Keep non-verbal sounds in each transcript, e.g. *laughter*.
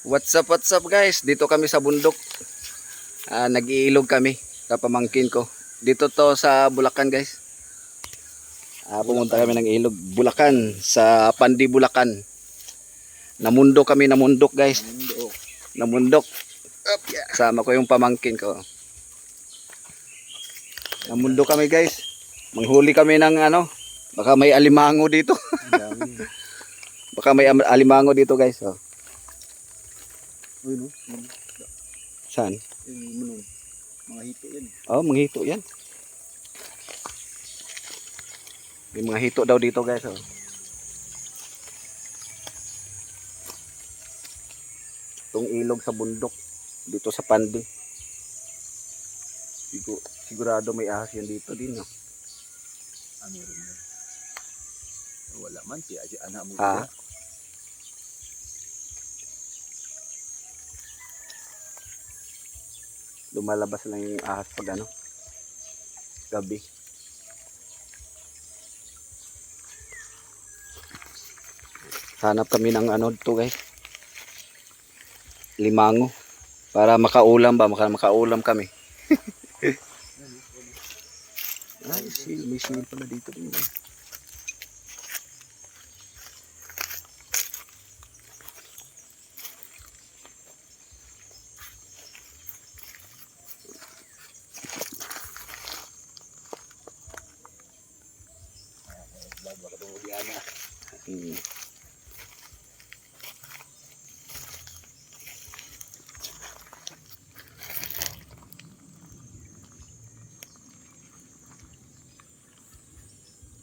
What's up, what's up guys? Dito kami sa bundok. Ah, nag-iilog kami. Kapamangkin ko. Dito to sa Bulacan guys. Ah, pumunta kami ng ilog. Bulacan. Sa Pandi, Bulacan. Namundo kami, namundok guys. Namundok. Kasama ko yung pamangkin ko. Namundo kami guys. Manghuli kami ng ano. Baka may alimango dito. *laughs* Baka may alimango dito guys. Oh. Uy, no? Saan? Yung ano, mga hito yan. Oh, mga hito yan. May mga hito daw dito guys. Oh. Itong ilog sa bundok. Dito sa Pandi. Sigur, sigurado may ahas yan dito din. No? Ano rin yan? Wala man, siya, anak mo. Ha? Lumalabas lang yung ahas pag ano. Gabi. Hanap kami ng ano to guys. Limango. Para makaulam ba? Maka makaulam kami. *laughs* Ay, seal. May pala dito din. eh. Vlog, baka tungkol yan na. Hmm.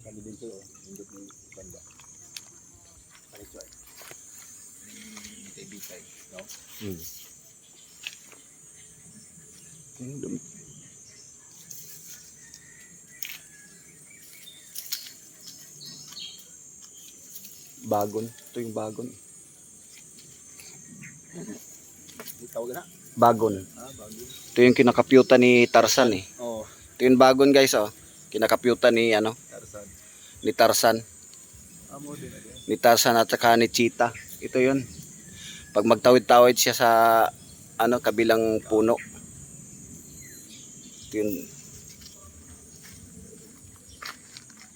Kami din siya, oh. Hindi mo banda. Ano siya, eh? Hmm, Bitay-bitay, no? Hmm. Yung Bagon. Ito yung bagon. Tawag na? Bagon. Ah, bago. Ito yung kinakapyuta ni Tarzan eh. Oo, oh, Ito yung bagon guys oh. Kinakapyuta ni ano, Tarzan. ni Tarzan. Amo din, yan? Ni Tarzan at saka ni Cheetah. Ito yun. Pag magtawid-tawid siya sa ano, kabilang puno. Ito yun.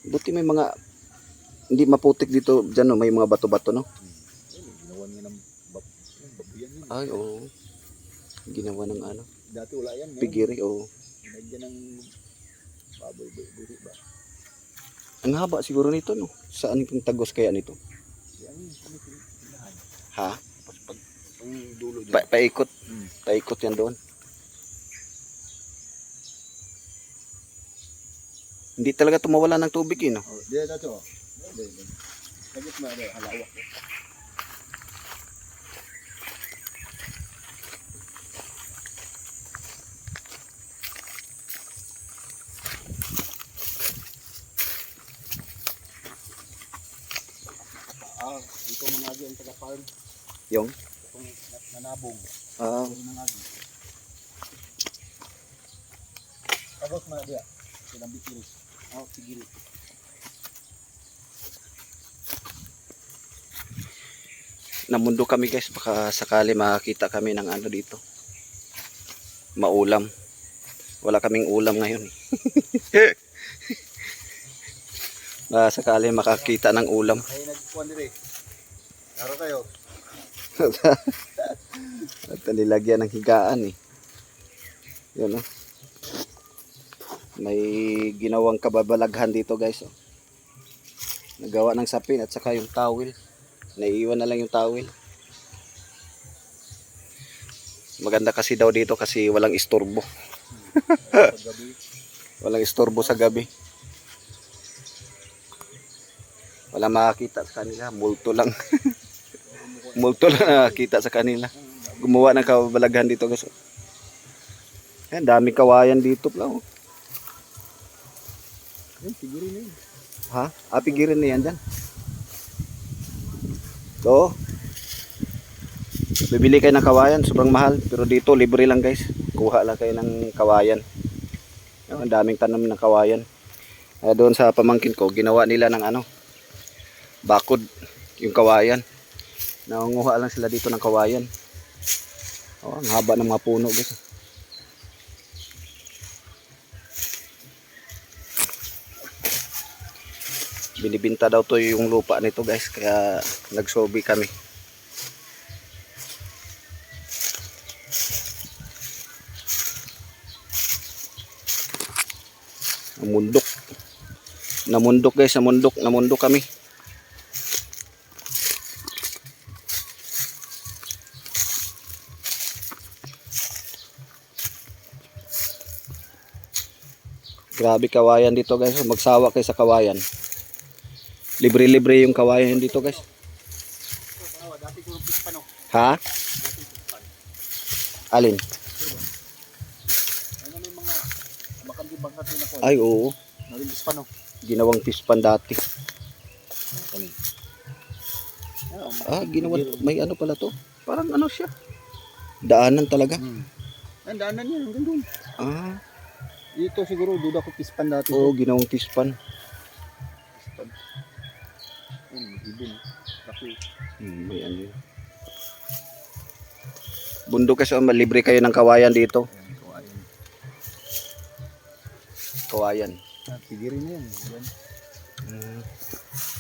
Buti may mga hindi maputik dito dyan no, may mga bato-bato no. Ayun, ginawan nga ng babuyan yun. Ay oo. Ginawa ng ano, Dati wala yan, ngayon. pigiri oo. Nagyan ng baboy, buri ba? Ang haba siguro nito no. Saan yung tagos kaya nito? Ha? Ang dulo dyan. Pa paikot. Hmm. Paikot yan doon. Hindi talaga tumawala ng tubig eh no. Oh, di na di. Sagit mo, di, halawak. Ah, dito mga agi ang taga-farm. Yung? Itong na- nanabong. Ah, Ito mga agi. Tapos mga diya. Silang bikiris. Oh, sigiri. Namundo kami guys baka sakali makakita kami ng ano dito maulam wala kaming ulam ngayon eh. *laughs* baka sakali makakita ng ulam Ay, nagkuhan. Taro kayo. *laughs* at nilagyan ng higaan eh yun oh. may ginawang kababalaghan dito guys oh. nagawa ng sapin at saka yung towel naiiwan na lang yung towel maganda kasi daw dito kasi walang istorbo *laughs* walang istorbo sa gabi wala makakita sa kanila multo lang *laughs* multo lang nakakita sa kanila gumawa ng kababalaghan dito guys Ayan, daming kawayan dito pala oh. Ayun, sigiri na yun. Ha? Ah, pigirin na yan dyan. Oo. Bibili kayo ng kawayan, sobrang mahal. Pero dito, libre lang guys. Kuha lang kayo ng kawayan. Ang daming tanom ng kawayan. Kaya doon sa pamangkin ko, ginawa nila ng ano, bakod yung kawayan. Nangunguha lang sila dito ng kawayan. Oh, ang haba ng mga puno guys. Binibinta daw to yung lupa nito guys kaya nagsobi kami. Namundok. Namundok guys, namundok, namundok kami. Grabe kawayan dito guys. Magsawa kayo sa kawayan. Libre-libre yung kawayan dito guys. Ha? Alin? Ay oo. Ginawang pispan dati. Ah, ginawa. May ano pala to? Parang ano siya. Daanan talaga. Hmm. Ang daanan yan, hanggang doon. Ah, Dito siguro, duda ko pispan dati. oo, ginawang. Pispan. Ibon. Laki. Hmm, may ano yun. Bundok kasi oh, libre kayo ng kawayan dito. Ayan, kawayan. Kawayan. Ah, Pigirin na yan. Yan. Hmm.